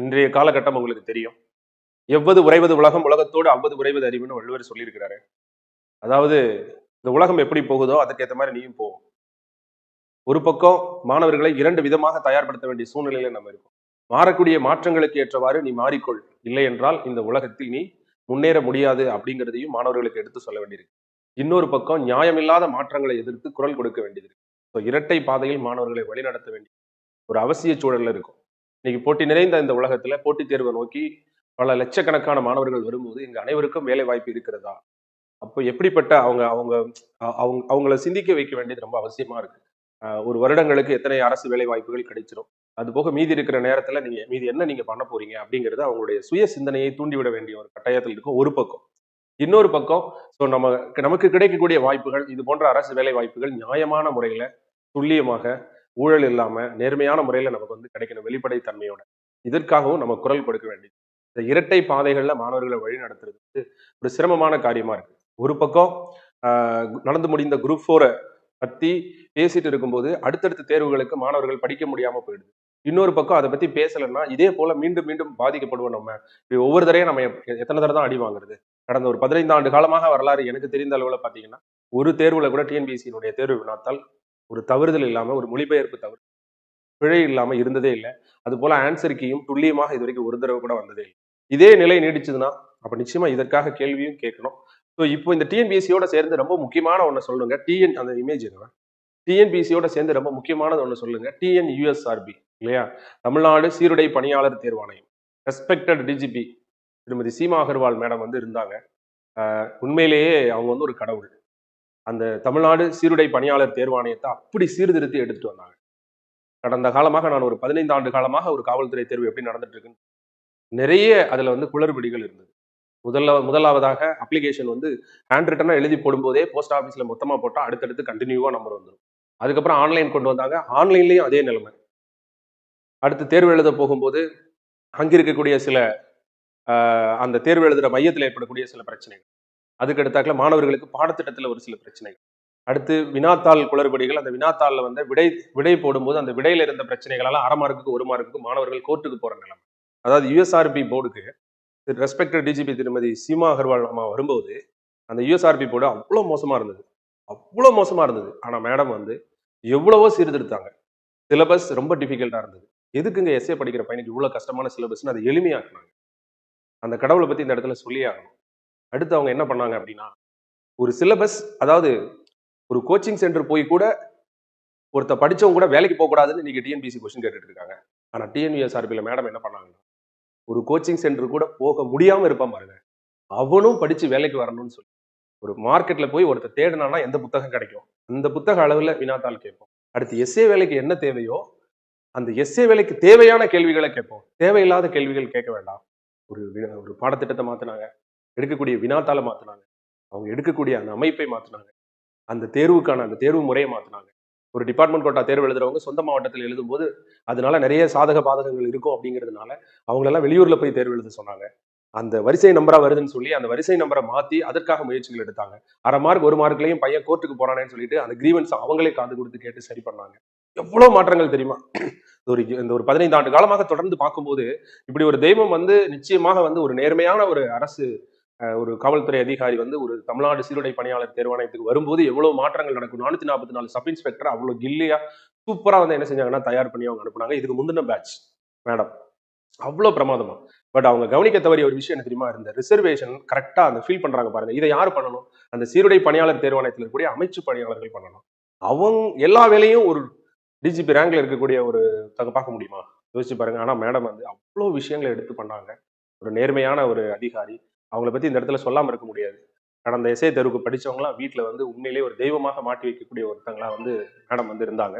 இன்றைய காலகட்டம் உங்களுக்கு தெரியும். எவ்வது உறைவது உலகம்? உலகத்தோடு அவ்வது உறைவது அறிவுன்னு வள்ளுவர் சொல்லியிருக்கிறாரு. அதாவது இந்த உலகம் எப்படி போகுதோ அதுக்கேற்ற மாதிரி நீயும் போ. ஒரு பக்கம் மாணவர்களை இரண்டு விதமாக தயார்படுத்த வேண்டிய சூழ்நிலையில நம்ம இருக்கோம். மாறக்கூடிய மாற்றங்களுக்கு ஏற்றவாறு நீ மாறிக்கொள். இல்லை என்றால் இந்த உலகத்தில் நீ முன்னேற முடியாது அப்படிங்கிறதையும் மாணவர்களுக்கு எடுத்து சொல்ல வேண்டியிருக்கு. இன்னொரு பக்கம் நியாயமில்லாத மாற்றங்களை எதிர்த்து குரல் கொடுக்க வேண்டியது இருக்கு. இரட்டை பாதையில் மாணவர்களை வழிநடத்த வேண்டிய ஒரு அவசிய சூழல்ல இருக்கும். இன்னைக்கு போட்டி நிறைந்த இந்த உலகத்துல போட்டித் தேர்வை நோக்கி பல லட்சக்கணக்கான மாணவர்கள் வரும்போது எங்க அனைவருக்கும் வேலை வாய்ப்பு இருக்கிறதா? அப்போ எப்படிப்பட்ட அவங்க அவங்க அவங்க அவங்கள சிந்திக்க வைக்க வேண்டியது ரொம்ப அவசியமா இருக்கு. ஒரு வருடங்களுக்கு எத்தனை அரசு வேலை வாய்ப்புகள் கிடைச்சிடும் அது போக மீதி இருக்கிற நேரத்துல நீங்க மீதி என்ன நீங்க பண்ண போறீங்க அப்படிங்கிறது அவங்களுடைய சுய சிந்தனையை தூண்டிவிட வேண்டிய ஒரு கட்டாயத்தில் இருக்கும் ஒரு பக்கம். இன்னொரு பக்கம் ஸோ நம்ம நமக்கு கிடைக்கக்கூடிய வாய்ப்புகள் இது போன்ற அரசு வேலை வாய்ப்புகள் நியாயமான முறையில துல்லியமாக ஊழல் இல்லாம நேர்மையான முறையில நமக்கு வந்து கிடைக்கணும் வெளிப்படை தன்மையோட இதற்காகவும் நம்ம குரல் கொடுக்க வேண்டியது. இந்த இரட்டை பாதைகள்ல மாணவர்களை வழி நடத்துறது வந்து ஒரு சிரமமான காரியமா இருக்கு. ஒரு பக்கம் ஆஹ், நடந்து முடிந்த குரூப் ஃபோரை பத்தி பேசிட்டு இருக்கும்போது அடுத்தடுத்த தேர்வுகளுக்கு மாணவர்கள் படிக்க முடியாம போயிடுது. இன்னொரு பக்கம் அதை பத்தி பேசலைன்னா இதே போல மீண்டும் மீண்டும் பாதிக்கப்படுவோம் நம்ம. ஒவ்வொரு தடையும் நம்ம எத்தனை தடவை தான் அடி வாங்குறது? கடந்த ஒரு பதினைந்து ஆண்டு காலமாக வரலாறு எனக்கு தெரிந்த அளவுல பாத்தீங்கன்னா ஒரு தேர்வுல கூட டிஎன்பிஎஸ்சியினுடைய தேர்வு வினாத்தால் ஒரு தவறுதல் இல்லாமல் ஒரு மொழிபெயர்ப்பு தவறு பிழை இல்லாமல் இருந்ததே இல்லை. அது போல ஆன்சர் கீயும் துல்லியமாக இது வரைக்கும் ஒரு தடவை கூட வந்ததே இல்லை. இதே நிலை நீடிச்சதுன்னா அப்போ நிச்சயமா இதற்காக கேள்வியும் கேட்கணும். ஸோ இப்போ இந்த டிஎன்பிஎஸ்சியோட சேர்ந்து ரொம்ப முக்கியமான ஒன்று சொல்லுங்க. டிஎன் அந்த இமேஜ் என்ன டிஎன்பிஎஸ்சியோட சேர்ந்து ரொம்ப முக்கியமானது ஒன்று சொல்லுங்க. டிஎன் யூஎஸ்ஆர்பி இல்லையா? தமிழ்நாடு சீருடை பணியாளர் தேர்வாணையம் ரெஸ்பெக்டட் டிஜிபி திருமதி சீமா அகர்வால் மேடம் வந்து இருந்தாங்க. உண்மையிலேயே அவங்க வந்து ஒரு கடவுள். அந்த தமிழ்நாடு சீருடை பணியாளர் தேர்வாணையத்தை அப்படி சீர்திருத்தி எடுத்துட்டு வந்தாங்க. கடந்த காலமாக நான் ஒரு பதினைந்து ஆண்டு காலமாக ஒரு காவல்துறை தேர்வு எப்படி நடந்துட்டு இருக்குன்னு நிறைய அதுல வந்து குளறுபடிகள் இருந்தது. முதல்ல முதலாவதாக அப்ளிகேஷன் வந்து ஹேண்ட் ரிட்டனாக எழுதி போடும்போதே போஸ்ட் ஆஃபீஸில் மொத்தமாக போட்டால் அடுத்தடுத்து கண்டினியூவாக நம்பர் வந்துடும் அதுக்கப்புறம் ஆன்லைன் கொண்டு வந்தாங்க. ஆன்லைன்லேயும் அதே நிலைமை. அடுத்து தேர்வு எழுத போகும்போது அங்கே இருக்கக்கூடிய சில அந்த தேர்வு எழுதுற மையத்தில் ஏற்படக்கூடிய சில பிரச்சனைகள். அதுக்கு அடுத்தாக்குல மாணவர்களுக்கு பாடத்திட்டத்தில் ஒரு சில பிரச்சனைகள். அடுத்து வினாத்தாள் குளறுபடிகள் அந்த வினாத்தாளில் வந்து விடை விடை போடும்போது அந்த விடையில இருந்த பிரச்சனைகளெல்லாம் அரை மார்க்குக்கு ஒரு மார்க்குக்கு மாணவர்கள் கோர்ட்டுக்கு போகிற நிலைமை. அதாவது யூஎஸ்ஆர்பி போர்டுக்கு ரெஸ்பெக்டட் டிஜிபி திருமதி சீமா அகர்வால் அம்மா வரும்போது அந்த யூஎஸ்ஆர்பி போர்டு அவ்வளோ மோசமா இருந்தது. அவ்வளோ மோசமா இருந்தது. ஆனால் மேடம் வந்து எவ்வளவோ சீர்திருத்தாங்க. சிலபஸ் ரொம்ப டிஃபிகல்ட்டாக இருந்தது. எதுக்குங்க எஸ்ஏ படிக்கிற பையனுக்கு இவ்வளோ கஷ்டமான சிலபஸ்னு அதை எளிமையாக்குனாங்க. அந்த கடவுளை பத்தி இந்த இடத்துல சொல்லியே ஆகணும். அடுத்து அவங்க என்ன பண்ணாங்க அப்படின்னா ஒரு சிலபஸ் அதாவது ஒரு கோச்சிங் சென்டர் போய் கூட ஒருத்த படிச்சவங்க கூட வேலைக்கு போகக்கூடாதுன்னு இன்னைக்கு டிஎன்பிசி கொஸ்டின் கேட்டுட்டு இருக்காங்க. ஆனா டிஎன்யூஎஸ்ஆர்பியில் மேடம் என்ன பண்ணாங்க? ஒரு கோச்சிங் சென்டர் கூட போக முடியாம இருப்பான் பாருங்க. அவனும் படிச்சு வேலைக்கு வரணும்னு சொல்லி. ஒரு மார்க்கெட்ல போய் ஒருத்தர் தேடினானா எந்த புத்தகம் கிடைக்கும்? அந்த புத்தக அளவுல வினாத்தாள் கேட்போம். அடுத்து எஸ்ஏ வேலைக்கு என்ன தேவையோ அந்த எஸ்ஏ வேலைக்கு தேவையான கேள்விகளை கேட்போம். தேவையில்லாத கேள்விகள் கேட்க வேண்டாம். ஒரு ஒரு பாடத்திட்டத்தை மாத்தினாங்க. எடுக்கக்கூடிய வினாத்தாளை மாத்தினாங்க. அவங்க எடுக்கக்கூடிய அந்த அமைப்பை மாத்தினாங்க. அந்த தேர்வுக்கான அந்த தேர்வு முறையை மாத்தினாங்க. ஒரு டிபார்ட்மெண்ட் கோட்டா தேர்வு எழுதுறவங்க சொந்த மாவட்டத்தில் எழுதும்போது அதனால நிறைய சாதக பாதகங்கள் இருக்கும் அப்படிங்கிறதுனால அவங்களெல்லாம் வெளியூர்ல போய் தேர்வு எழுத சொன்னாங்க. அந்த வரிசை நம்பரா வருதுன்னு சொல்லி அந்த வரிசை நம்பரை மாத்தி அதற்காக முயற்சிகள் எடுத்தாங்க. அரை மார்க் ஒரு மார்க்லயும் பையன் கோர்ட்டுக்கு போறானேன்னு சொல்லிட்டு அந்த கிரீவன்ஸ் அவங்களே காது கொடுத்து கேட்டு சரி பண்ணாங்க. எவ்வளவு மாற்றங்கள் தெரியுமா? ஒரு இந்த ஒரு பதினைந்து ஆண்டு காலமாக தொடர்ந்து பார்க்கும்போது இப்படி ஒரு தெய்வம் வந்து நிச்சயமாக வந்து ஒரு நேர்மையான ஒரு அரசு ஒரு காவல்துறை அதிகாரி வந்து ஒரு தமிழ்நாடு சீருடை பணியாளர் தேர்வாணையத்துக்கு வரும்போது எவ்வளவு மாற்றங்கள் நடக்கும்? நானூத்தி நாற்பத்தி நாலு சப் இன்ஸ்பெக்டர் அவ்வளவு கில்லியா சூப்பரா வந்து என்ன செஞ்சாங்கன்னா தயார் பண்ணி அவங்க அனுப்புனாங்க. இதுக்கு முந்தின பேட்ச் மேடம் அவ்வளவு பிரமாதமா. பட் அவங்க கவனிக்க தவறிய ஒரு விஷயம் என்ன தெரியுமா? இந்த ரிசர்வேஷன் கரெக்டா அந்த ஃபீல் பண்றாங்க பாருங்க. இதை யார் பண்ணணும்? அந்த சீருடை பணியாளர் தேர்வாணையத்தில் இருக்கக்கூடிய அமைச்சு பணியாளர்கள் பண்ணணும். அவங்க எல்லா வேலையும் ஒரு டிஜிபி ரேங்க்ல இருக்கக்கூடிய ஒரு தங்க பார்க்க முடியுமா? யோசிச்சு பாருங்க. ஆனா மேடம் வந்து அவ்வளோ விஷயங்களை எடுத்து பண்ணாங்க. ஒரு நேர்மையான ஒரு அதிகாரி அவங்கள பத்தி இந்த இடத்துல சொல்லாம இருக்க முடியாது. கடந்த இசை தெருவுக்கு படித்தவங்களாம் வீட்டுல வந்து உண்மையிலேயே ஒரு தெய்வமாக மாட்டி வைக்கக்கூடிய ஒருத்தங்களா வந்து மேடம் வந்து இருந்தாங்க.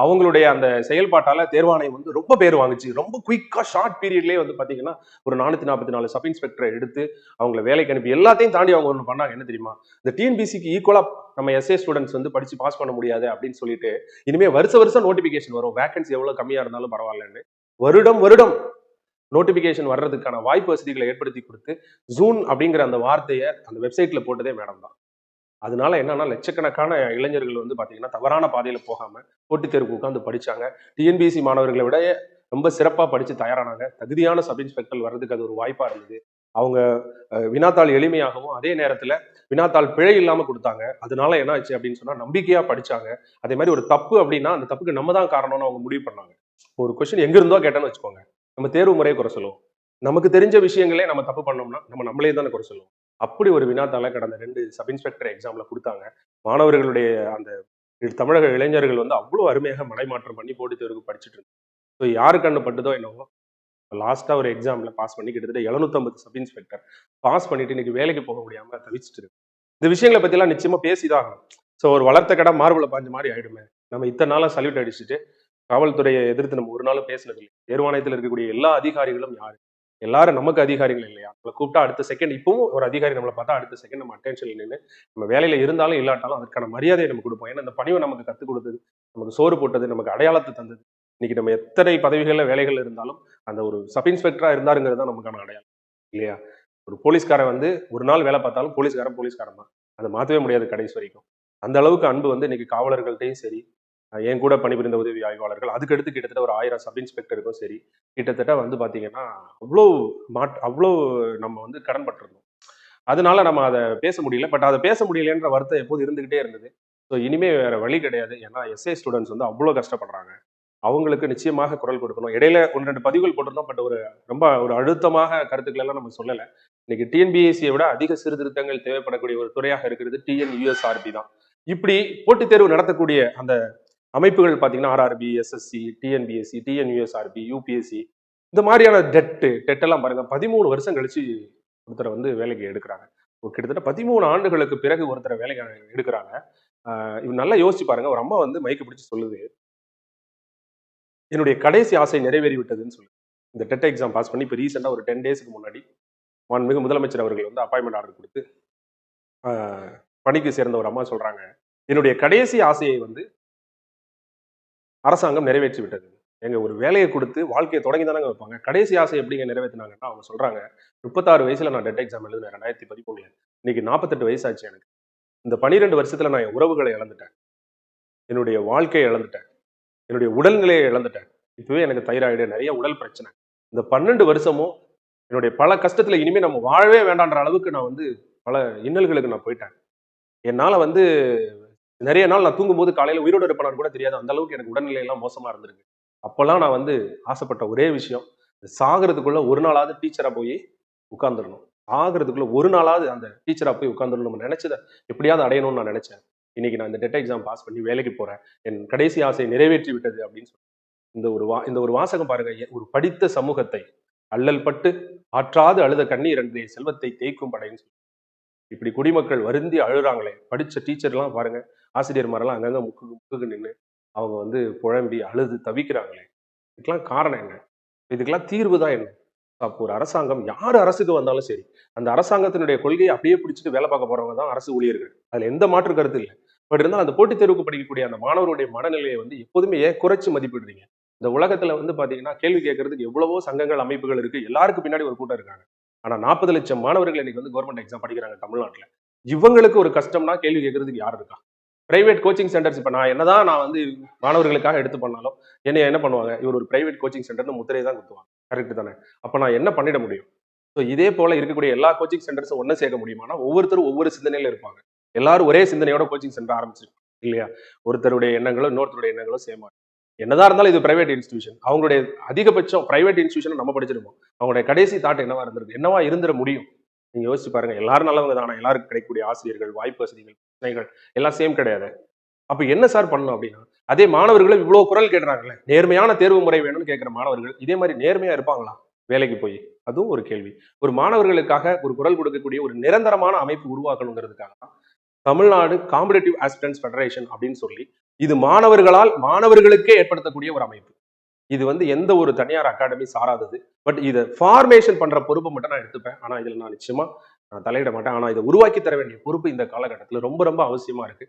அவங்களுடைய அந்த செயல்பாட்டால தேர்வாணையம் வந்து ரொம்ப பேர் வாங்குச்சு. ரொம்ப குயிக்கா ஷார்ட் பீரியட்லயே வந்து பாத்தீங்கன்னா ஒரு நானூத்தி நாற்பத்தி நாலு சப் இன்ஸ்பெக்டரை எடுத்து அவங்கள வேலைக்கு அனுப்பி எல்லாத்தையும் தாண்டி அவங்க ஒன்று பண்ணாங்க. என்ன தெரியுமா? இந்த டிஎன்பிசிக்கு ஈக்குவலா நம்ம எஸ்ஏ ஸ்டூடெண்ட்ஸ் வந்து படிச்சு பாஸ் பண்ண முடியாது அப்படின்னு சொல்லிட்டு இனிமே வருஷ வருஷம் நோட்டிபிகேஷன் வரும். வேகன்சி எவ்வளவு கம்மியா இருந்தாலும் பரவாயில்லன்னு. வருடம் வருடம் நோட்டிபிகேஷன் வர்றதுக்கான வாய்ப்பு வசதிகளை ஏற்படுத்தி கொடுத்து ஜூன் அப்படிங்கிற அந்த வார்த்தையை அந்த வெப்சைட்ல போட்டதே மேடம் தான். அதனால என்னன்னா லட்சக்கணக்கான இளைஞர்கள் வந்து பாத்தீங்கன்னா தவறான பாதையில போகாம போட்டித் தேர்வு உட்காந்து படிச்சாங்க. டிஎன்பிஎஸ்சி மாணவர்களை விட ரொம்ப சிறப்பாக படிச்சு தயாரானாங்க. தகுதியான சப் இன்ஸ்பெக்டர் வர்றதுக்கு அது ஒரு வாய்ப்பாக இருந்தது. அவங்க வினாத்தாள் எளிமையாகவும் அதே நேரத்தில் வினாத்தாள் பிழை இல்லாமல் கொடுத்தாங்க. அதனால என்ன ஆச்சு அப்படின்னு சொன்னால் நம்பிக்கையாக படிச்சாங்க. அதே மாதிரி ஒரு தப்பு அப்படின்னா அந்த தப்புக்கு நம்ம தான் காரணம்னு அவங்க முடிவு பண்ணாங்க. ஒரு கொஸ்டின் எங்க இருந்தோ வச்சுக்கோங்க. நம்ம தேர்வு முறையை குறை சொல்லுவோம். நமக்கு தெரிஞ்ச விஷயங்களே நம்ம தப்பு பண்ணோம்னா நம்ம நம்மளே தானே குறை சொல்லுவோம். அப்படி ஒரு வினாத்தாள கடந்த ரெண்டு சப் இன்ஸ்பெக்டர் எக்ஸாம்ல கொடுத்தாங்க. மாணவர்களுடைய அந்த தமிழக இளைஞர்கள் வந்து அவ்வளோ அருமையாக மலைமாற்றம் பண்ணி போட்டி தேர்வுக்கு படிச்சுட்டு இருந்தாங்க. ஸோ யாரு கண்ணு பட்டுதோ என்னவோ லாஸ்ட்டாக ஒரு எக்ஸாமில் பாஸ் பண்ணி கிட்டத்தட்ட 750 சப் இன்ஸ்பெக்டர் பாஸ் பண்ணிட்டு இன்னைக்கு வேலைக்கு போக முடியாமல் தவிச்சிட்டு இருக்கு இந்த விஷயங்களை பற்றிலாம் நிச்சயமா பேசிதான் ஆகணும். ஸோ ஒரு வளர்த்த கடை மார்பில் பாஞ்ச மாதிரி ஆயிடுமே. நம்ம இத்தனை நாளாக சல்யூட் அடிச்சுட்டு காவல்துறையை எதிர்த்து நம்ம ஒரு நாளும் பேசினது இல்லை தேர்வாணையத்தில் இருக்கக்கூடிய எல்லா அதிகாரிகளும் யாரு? எல்லாரும் நமக்கு அதிகாரிகள் இல்லையா? நம்மளை கூப்பிட்டா அடுத்த செகண்ட் இப்பவும் ஒரு அதிகாரி நம்மளை பார்த்தா அடுத்த செகண்ட் நம்ம அட்டென்ஷன் நின்று நம்ம வேலையில இருந்தாலும் இல்லாட்டாலும் அதற்கான மரியாதையை நம்ம கொடுப்போம். ஏன்னா இந்த பணிவை நமக்கு கற்றுக் கொடுத்தது நமக்கு சோறு போட்டது நமக்கு அடையாளத்தை தந்தது. இன்னைக்கு நம்ம எத்தனை பதவிகளில் வேலைகள் இருந்தாலும் அந்த ஒரு சப் இன்ஸ்பெக்டரா இருந்தாருங்கிறது தான் நமக்கான அடையாளம் இல்லையா? ஒரு போலீஸ்காரன் வந்து ஒரு நாள் வேலை பார்த்தாலும் போலீஸ்காரன் போலீஸ்காரன் தான். அதை மாற்றவே முடியாது கடைசி வரைக்கும். அந்த அளவுக்கு அன்பு வந்து இன்னைக்கு காவலர்கள்ட்டையும் சரி என் கூட பணிபுரிந்த உதவி ஆய்வாளர்கள் அதுக்கடுத்து கிட்டத்தட்ட ஒரு ஆயிரம் சப் இன்ஸ்பெக்டருக்கும் சரி கிட்டத்தட்ட வந்து பார்த்தீங்கன்னா அவ்வளோ மாட் அவ்வளோ நம்ம வந்து கடன் பட்டிருந்தோம். அதனால நம்ம அதை பேச முடியல. பட் அதை பேச முடியலன்ற வருத்தம் எப்போது இருந்துகிட்டே இருந்தது. ஸோ இனிமே வேற வழி கிடையாது. ஏன்னா எஸ்ஏ ஸ்டூடெண்ட்ஸ் வந்து அவ்வளோ கஷ்டப்படுறாங்க. அவங்களுக்கு நிச்சயமாக குரல் கொடுக்கணும். இடையில ஒன்று ரெண்டு பதிவுகள் போட்டிருந்தோம். பட் ஒரு ரொம்ப ஒரு அழுத்தமாக கருத்துக்கள் எல்லாம் நம்ம சொல்லலை. இன்னைக்கு டிஎன்பிஎஸ்சியை விட அதிக சீர்திருத்தங்கள் தேவைப்படக்கூடிய ஒரு துறையாக இருக்கிறது டிஎன் யூஎஸ்ஆர்பி தான். இப்படி போட்டித் தேர்வு நடத்தக்கூடிய அந்த அமைப்புகள் பார்த்தீங்கன்னா RRB SSC TNPSC TNUSRB UPSC இந்த மாதிரியான டெட்டு டெட்டெல்லாம் பாருங்க பதிமூணு வருஷம் கழிச்சு ஒருத்தரை வந்து வேலைக்கு எடுக்கிறாங்க. கிட்டத்தட்ட பதிமூணு ஆண்டுகளுக்கு பிறகு ஒருத்தரை வேலைக்கு எடுக்கிறாங்க. இவன் நல்லா யோசிச்சு பாருங்க ஒரு அம்மா வந்து மைக்கு பிடிச்சி சொல்லுது என்னுடைய கடைசி ஆசை நிறைவேறி விட்டதுன்னு சொல்லு. இந்த டெட் எக்ஸாம் பாஸ் பண்ணி இப்போ ரீசெண்டாக ஒரு டென் டேஸ்க்கு முன்னாடி மாண்புமிகு முதலமைச்சர் அவர்கள் வந்து அப்பாயின்மெண்ட் ஆர்டர் கொடுத்து பணிக்கு சேர்ந்த ஒரு அம்மா சொல்கிறாங்க என்னுடைய கடைசி ஆசையை வந்து அரசாங்கம் நிறைவேற்றி விட்டது. எங்க ஒரு வேலையை கொடுத்து வாழ்க்கையை தொடங்கி தானே வைப்பாங்க. கடைசி ஆசை எப்படிங்க நிறைவேற்றினாங்கன்னா அவங்க சொல்றாங்க முப்பத்தாறு வயசுல நான் டெட் எக்ஸாம் எழுதினேன் ரெண்டாயிரத்தி பதிமூணுல. இன்னைக்கு நாற்பத்தெட்டு வயசாச்சு எனக்கு. இந்த பனிரெண்டு வருஷத்துல நான் என் உறவுகளை இழந்துட்டேன். என்னுடைய வாழ்க்கையை இழந்துட்டேன். என்னுடைய உடல்நிலையை இழந்துட்டேன். இப்பவே எனக்கு தைராய்டு நிறைய உடல் பிரச்சனை. இந்த பன்னெண்டு வருஷமும் என்னுடைய பல கஷ்டத்துல இனிமே நம்ம வாழவே வேண்டான்ற அளவுக்கு நான் வந்து பல இன்னல்களுக்கு நான் போயிட்டேன். என்னால் வந்து நிறைய நாள் நான் தூங்கும்போது காலையில் உயிரோடு இருப்பேனான்னு கூட தெரியாது. அந்த அளவுக்கு எனக்கு உடல்நிலையெல்லாம் மோசமாக இருந்திருக்கு. அப்போல்லாம் நான் வந்து ஆசைப்பட்ட ஒரே விஷயம் சாகிறதுக்குள்ள ஒரு நாளாவது டீச்சராக போய் உட்காந்துடணும் ஆகிறதுக்குள்ள ஒரு நாளாவது அந்த டீச்சராக போய் உட்காந்துடணும் நம்ம நினைச்சதை எப்படியாவது அடையணும்னு நான் நினைச்சேன். இன்னைக்கு நான் இந்த டெட் எக்ஸாம் பாஸ் பண்ணி வேலைக்கு போறேன். என் கடைசி ஆசை நிறைவேற்றி விட்டது அப்படின்னு சொல்லி இந்த ஒரு வா இந்த ஒரு வாசகம் பாருங்க. ஒரு படித்த சமூகத்தை அல்லல் பட்டு ஆற்றாது அழுத கண்ணீர் அன்றைய செல்வத்தை தேய்க்கும் படைன்னு சொல்லி இப்படி குடிமக்கள் வருந்தி அழுறாங்களே. படிச்ச டீச்சர்லாம் பாருங்க. ஆசிரியர்மாரெல்லாம் அங்கங்கே முக்குக்கு முக்குக்கு நின்று அவங்க வந்து புழம்பி அழுது தவிக்கிறாங்களே. இதுக்கெல்லாம் காரணம் என்ன? இதுக்கெல்லாம் தீர்வு தான் என்ன? அப்போ ஒரு அரசாங்கம் யார் அரசுக்கு வந்தாலும் சரி அந்த அரசாங்கத்தினுடைய கொள்கையை அப்படியே பிடிச்சிட்டு வேலை பார்க்க போறவங்க தான் அரசு ஊழியர்கள். அதில் எந்த மாற்று கருத்து இல்லை. பட் இருந்தாலும் அந்த போட்டித் தேர்வுக்கு படிக்கக்கூடிய அந்த மாணவருடைய மனநிலையை வந்து எப்போதுமே ஏன் குறைச்சி மதிப்பிடுறீங்க? இந்த உலகத்துல வந்து பாத்தீங்கன்னா கேள்வி கேட்கறதுக்கு எவ்வளவோ சங்கங்கள் அமைப்புகள் இருக்கு. எல்லாருக்கும் பின்னாடி ஒரு கூட்டம் இருக்காங்க. ஆனால் நாற்பது லட்சம் மாணவர்கள் இன்னைக்கு வந்து கவர்மெண்ட் எக்ஸாம் படிக்கிறாங்க தமிழ்நாட்டில். இவங்களுக்கு ஒரு கஷ்டம்னா கேள்வி கேட்கறதுக்கு யார் இருக்கா? பிரைவேட் கோச்சிங் சென்டர்ஸ் இப்போ நான் என்னதான் நான் வந்து மாணவர்களுக்காக எடுத்து பண்ணாலும் என்னை என்ன பண்ணுவாங்க? இவர் ஒரு பிரைவேட் கோச்சிங் சென்டர்னு முத்திரை தான் குத்துவாங்க. கரெக்ட் தானே? அப்போ நான் என்ன பண்ணிட முடியும்? ஸோ இதே போல இருக்கக்கூடிய எல்லா கோச்சிங் சென்டர்ஸும் ஒன்றும் சேர்க்க முடியுமானா ஒவ்வொருத்தரும் ஒவ்வொரு சிந்தனையில இருப்பாங்க. எல்லாரும் ஒரே சிந்தனையோட கோச்சிங் சென்டர் ஆரம்பிச்சிருப்பாங்க. இல்லையா? ஒருத்தருடைய எண்ணங்களும் இன்னொருத்தருடைய எண்ணங்களும் சேமா என்னதான் இருந்தாலும் இது பிரைவேட் இன்ஸ்டிடியூஷன் அவங்களுடைய அதிகபட்சம் பிரைவேட் இன்ஸ்டிடியூஷன் நம்ம படிச்சிருப்போம். அவங்களுடைய கடைசி தாட் என்னவா இருந்திருக்கு? என்னவா இருந்துட முடியும்? நீங்க யோசிச்சு பாருங்க. எல்லாரும் நல்லவங்க தானே. எல்லாருக்கும் கிடைக்கக்கூடிய ஆசிரியர்கள் வாய்ப்பு வசதிகள் பிரச்சனைகள் எல்லாம் சேம் கிடையாது. அப்ப என்ன சார் பண்ணணும் அப்படின்னா அதே மாணவர்களும் இவ்வளவு குரல் கேட்கறாங்கல்ல நேர்மையான தேர்வு முறை வேணும்னு கேட்கிற மாணவர்கள் இதே மாதிரி நேர்மையா இருப்பாங்களா? வேலைக்கு போய். அதுவும் ஒரு கேள்வி. ஒரு மாணவர்களுக்காக ஒரு குரல் கொடுக்கக்கூடிய ஒரு நிரந்தரமான அமைப்பு உருவாக்கணுங்கிறதுக்காக தான் தமிழ்நாடு காம்படேட்டிவ் ஆஸ்பிரன்ஸ் ஃபெடரேஷன் அப்படின்னு சொல்லி இது மாணவர்களால் மாணவர்களுக்கே ஏற்படுத்தக்கூடிய ஒரு அமைப்பு. இது வந்து எந்த ஒரு தனியார் அகாடமி சாராதது. பட் இதை ஃபார்மேஷன் பண்ற பொறுப்பை மட்டும் நான் எடுத்துப்பேன். ஆனா இதுல நான் நிச்சயமா நான் தலையிட மாட்டேன். ஆனா இதை உருவாக்கி தர வேண்டிய பொறுப்பு இந்த காலகட்டத்தில் ரொம்ப ரொம்ப அவசியமா இருக்கு.